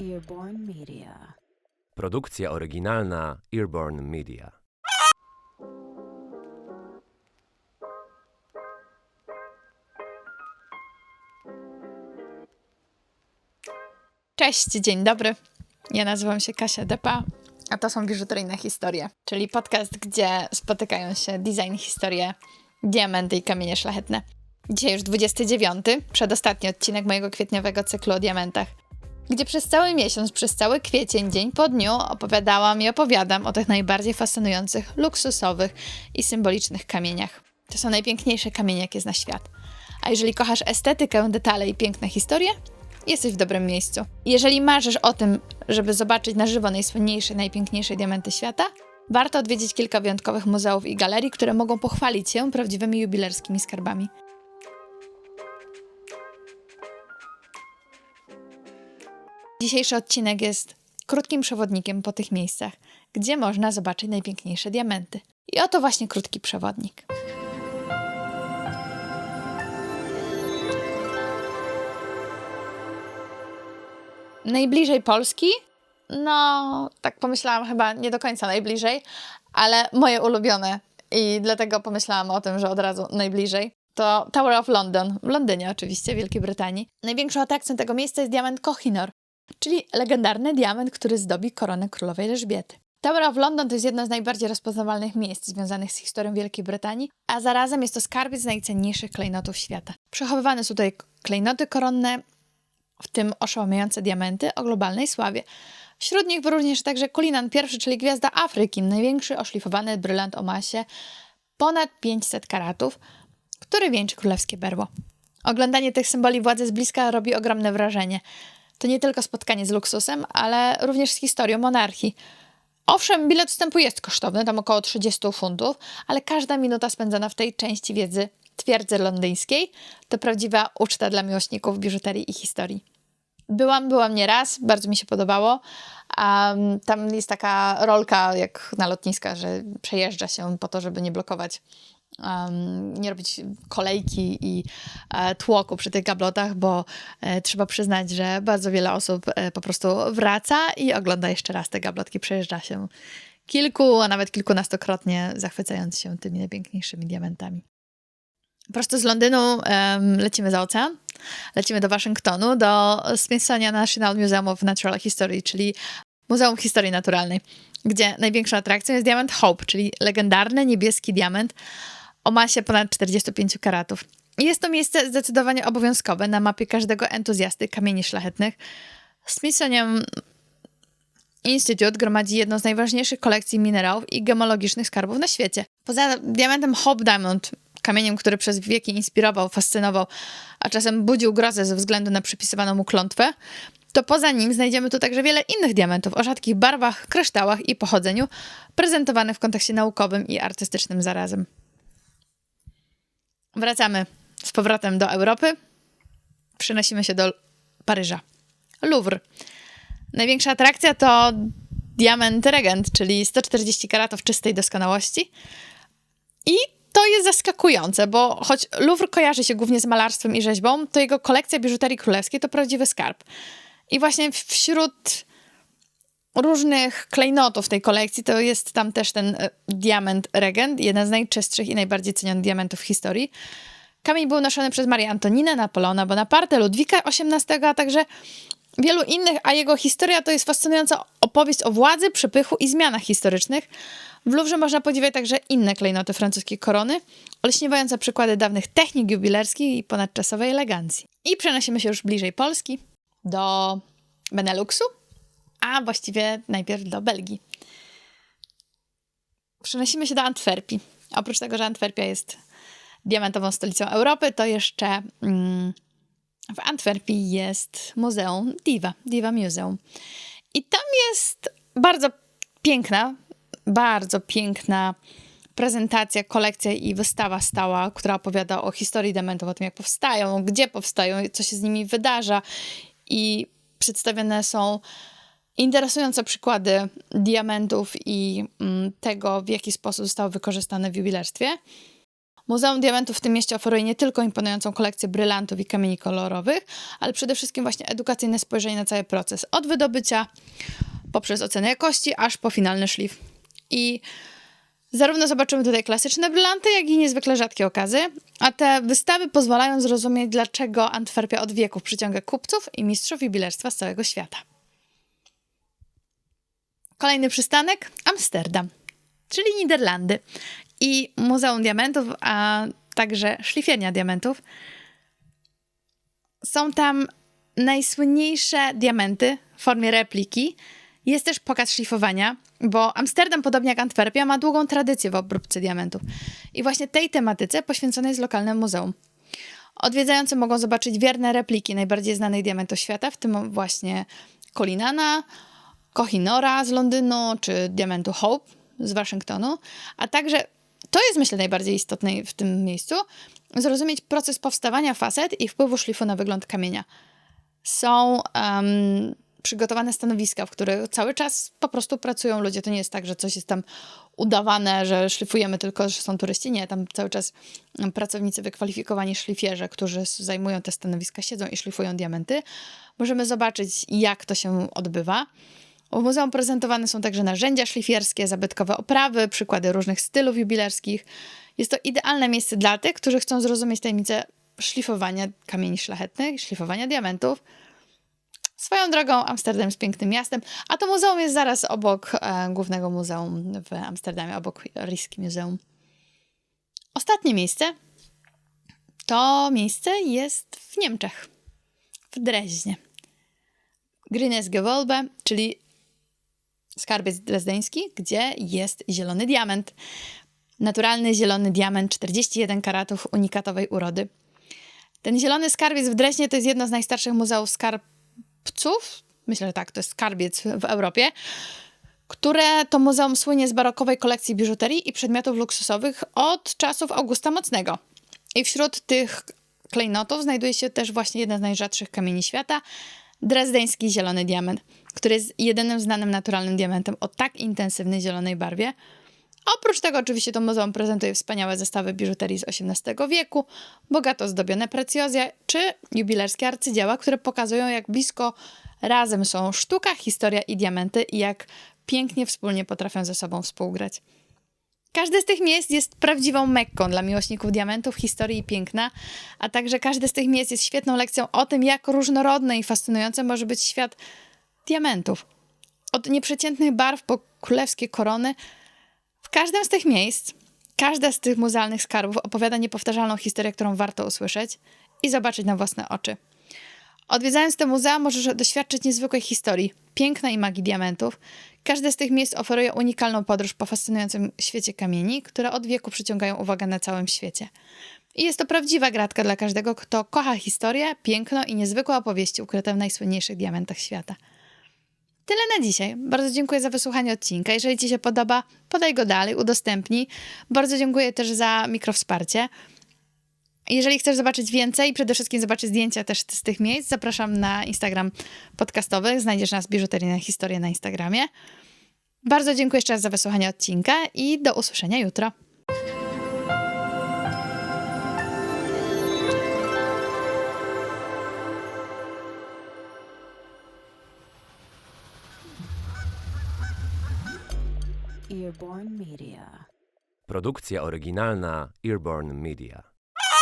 Earborn Media. Produkcja oryginalna Earborn Media. Cześć, dzień dobry. Ja nazywam się Kasia Depa, a to są biżuteryjne historie, czyli podcast, gdzie spotykają się design, historie, diamenty i kamienie szlachetne. Dzisiaj już 29, przedostatni odcinek mojego kwietniowego cyklu o diamentach, gdzie przez cały miesiąc, przez cały kwiecień, dzień po dniu opowiadałam i opowiadam o tych najbardziej fascynujących, luksusowych i symbolicznych kamieniach. To są najpiękniejsze kamienie, jakie zna świat. A jeżeli kochasz estetykę, detale i piękne historie, jesteś w dobrym miejscu. Jeżeli marzysz o tym, żeby zobaczyć na żywo najsłynniejsze, najpiękniejsze diamenty świata, warto odwiedzić kilka wyjątkowych muzeów i galerii, które mogą pochwalić się prawdziwymi jubilerskimi skarbami. Dzisiejszy odcinek jest krótkim przewodnikiem po tych miejscach, gdzie można zobaczyć najpiękniejsze diamenty. I oto właśnie krótki przewodnik. Najbliżej Polski? No, tak pomyślałam, chyba nie do końca najbliżej, ale moje ulubione i dlatego pomyślałam o tym, że od razu najbliżej. To Tower of London, w Londynie oczywiście, Wielkiej Brytanii. Największą atrakcją tego miejsca jest diament Kohinoor, czyli legendarny diament, który zdobi koronę królowej Elżbiety. Tower of London to jest jedno z najbardziej rozpoznawalnych miejsc związanych z historią Wielkiej Brytanii, a zarazem jest to skarbiec najcenniejszych klejnotów świata. Przechowywane są tutaj klejnoty koronne, w tym oszałamiające diamenty o globalnej sławie. Wśród nich również także Kulinan I, czyli gwiazda Afryki, największy oszlifowany brylant o masie ponad 500 karatów, który wieńczy królewskie berło. Oglądanie tych symboli władzy z bliska robi ogromne wrażenie. To nie tylko spotkanie z luksusem, ale również z historią monarchii. Owszem, bilet wstępu jest kosztowny, tam około 30 funtów, ale każda minuta spędzona w tej części wiedzy twierdzy londyńskiej to prawdziwa uczta dla miłośników biżuterii i historii. Byłam, byłam nieraz, bardzo mi się podobało. Um, tam jest taka rolka jak na lotniskach, że przejeżdża się po to, żeby nie blokować, nie robić kolejki i e, tłoku przy tych gablotach, bo e, trzeba przyznać, że bardzo wiele osób e, po prostu wraca i ogląda jeszcze raz te gablotki, przejeżdża się kilku, a nawet kilkunastokrotnie, zachwycając się tymi najpiękniejszymi diamentami. Prosto z Londynu um, lecimy za ocean, lecimy do Waszyngtonu, do Smithsonian National Museum of Natural History, czyli Muzeum Historii Naturalnej, gdzie największą atrakcją jest diament Hope, czyli legendarny niebieski diament o masie ponad 45 karatów. Jest to miejsce zdecydowanie obowiązkowe na mapie każdego entuzjasty kamieni szlachetnych. Smithsonian Institute gromadzi jedną z najważniejszych kolekcji minerałów i gemologicznych skarbów na świecie. Poza diamentem Hope Diamond, kamieniem, który przez wieki inspirował, fascynował, a czasem budził grozę ze względu na przypisywaną mu klątwę, to poza nim znajdziemy tu także wiele innych diamentów o rzadkich barwach, kryształach i pochodzeniu, prezentowanych w kontekście naukowym i artystycznym zarazem. Wracamy z powrotem do Europy. Przenosimy się do Paryża. Louvre. Największa atrakcja to diament regent, czyli 140 karatów czystej doskonałości. I to jest zaskakujące, bo choć Louvre kojarzy się głównie z malarstwem i rzeźbą, to jego kolekcja biżuterii królewskiej to prawdziwy skarb. I właśnie wśród różnych klejnotów tej kolekcji to jest tam też ten e, diament regent, jeden z najczystszych i najbardziej cenionych diamentów w historii. Kamień był noszony przez Marię Antoninę, Napoleona Bonaparte, Ludwika XVIII, a także wielu innych, a jego historia to jest fascynująca opowieść o władzy, przepychu i zmianach historycznych. W Louvre można podziwiać także inne klejnoty francuskiej korony, olśniewające przykłady dawnych technik jubilerskich i ponadczasowej elegancji. I przenosimy się już bliżej Polski, do Beneluxu, a właściwie najpierw do Belgii. Przenosimy się do Antwerpii. Oprócz tego, że Antwerpia jest diamentową stolicą Europy, to jeszcze mm, w Antwerpii jest Muzeum Diva, Diva Museum. I tam jest bardzo piękna, bardzo piękna prezentacja, kolekcja i wystawa stała, która opowiada o historii diamentów, o tym jak powstają, gdzie powstają, co się z nimi wydarza. I przedstawione są interesujące przykłady diamentów i mm, tego, w jaki sposób zostały wykorzystane w jubilerstwie. Muzeum Diamentów w tym mieście oferuje nie tylko imponującą kolekcję brylantów i kamieni kolorowych, ale przede wszystkim właśnie edukacyjne spojrzenie na cały proces. Od wydobycia poprzez ocenę jakości, aż po finalny szlif. I zarówno zobaczymy tutaj klasyczne brylanty, jak i niezwykle rzadkie okazy, a te wystawy pozwalają zrozumieć, dlaczego Antwerpia od wieków przyciąga kupców i mistrzów jubilerstwa z całego świata. Kolejny przystanek Amsterdam, czyli Niderlandy i Muzeum Diamentów, a także szlifiernia diamentów. Są tam najsłynniejsze diamenty w formie repliki. Jest też pokaz szlifowania, bo Amsterdam, podobnie jak Antwerpia, ma długą tradycję w obróbce diamentów. I właśnie tej tematyce poświęcone jest lokalne muzeum. Odwiedzający mogą zobaczyć wierne repliki najbardziej znanych diamentów świata, w tym właśnie Kolinana, Kohinora z Londynu, czy diamentu Hope z Waszyngtonu, a także, to jest myślę najbardziej istotne w tym miejscu, zrozumieć proces powstawania facet i wpływu szlifu na wygląd kamienia. Są um, przygotowane stanowiska, w których cały czas po prostu pracują ludzie. To nie jest tak, że coś jest tam udawane, że szlifujemy tylko, że są turyści. Nie, tam cały czas pracownicy wykwalifikowani szlifierze, którzy zajmują te stanowiska, siedzą i szlifują diamenty. Możemy zobaczyć, jak to się odbywa. W muzeum prezentowane są także narzędzia szlifierskie, zabytkowe oprawy, przykłady różnych stylów jubilerskich. Jest to idealne miejsce dla tych, którzy chcą zrozumieć tajemnicę szlifowania kamieni szlachetnych szlifowania diamentów. Swoją drogą Amsterdam jest pięknym miastem, a to muzeum jest zaraz obok e, głównego muzeum w Amsterdamie, obok Riski Muzeum. Ostatnie miejsce to miejsce jest w Niemczech, w Dreźnie. Grünes Gewölbe, czyli skarbiec drezdeński, gdzie jest zielony diament. Naturalny zielony diament, 41 karatów unikatowej urody. Ten zielony skarbiec w Dreźnie to jest jedno z najstarszych muzeów skarbców. Myślę, że tak, to jest skarbiec w Europie które to muzeum słynie z barokowej kolekcji biżuterii i przedmiotów luksusowych od czasów Augusta Mocnego. I wśród tych klejnotów znajduje się też właśnie jeden z najrzadszych kamieni świata, drezdeński zielony diament, który jest jedynym znanym naturalnym diamentem o tak intensywnej zielonej barwie. Oprócz tego oczywiście to muzeum prezentuje wspaniałe zestawy biżuterii z XVIII wieku, bogato zdobione precjozje czy jubilerskie arcydzieła, które pokazują jak blisko razem są sztuka, historia i diamenty i jak pięknie wspólnie potrafią ze sobą współgrać. Każde z tych miejsc jest prawdziwą mekką dla miłośników diamentów, historii i piękna, a także każde z tych miejsc jest świetną lekcją o tym, jak różnorodny i fascynujący może być świat diamentów. Od nieprzeciętnych barw po królewskie korony. W każdym z tych miejsc, każda z tych muzealnych skarbów opowiada niepowtarzalną historię, którą warto usłyszeć i zobaczyć na własne oczy. Odwiedzając te muzea możesz doświadczyć niezwykłej historii, piękna i magii diamentów. Każde z tych miejsc oferuje unikalną podróż po fascynującym świecie kamieni, które od wieku przyciągają uwagę na całym świecie. I jest to prawdziwa gratka dla każdego, kto kocha historię, piękno i niezwykłe opowieści ukryte w najsłynniejszych diamentach świata. Tyle na dzisiaj. Bardzo dziękuję za wysłuchanie odcinka. Jeżeli Ci się podoba, podaj go dalej, udostępnij. Bardzo dziękuję też za mikrowsparcie. Jeżeli chcesz zobaczyć więcej, przede wszystkim zobaczyć zdjęcia też z tych miejsc, zapraszam na Instagram podcastowy. Znajdziesz nas Biżuteryjne Historie na Instagramie. Bardzo dziękuję jeszcze raz za wysłuchanie odcinka i do usłyszenia jutro. Earborn Media. Produkcja oryginalna Earborn Media.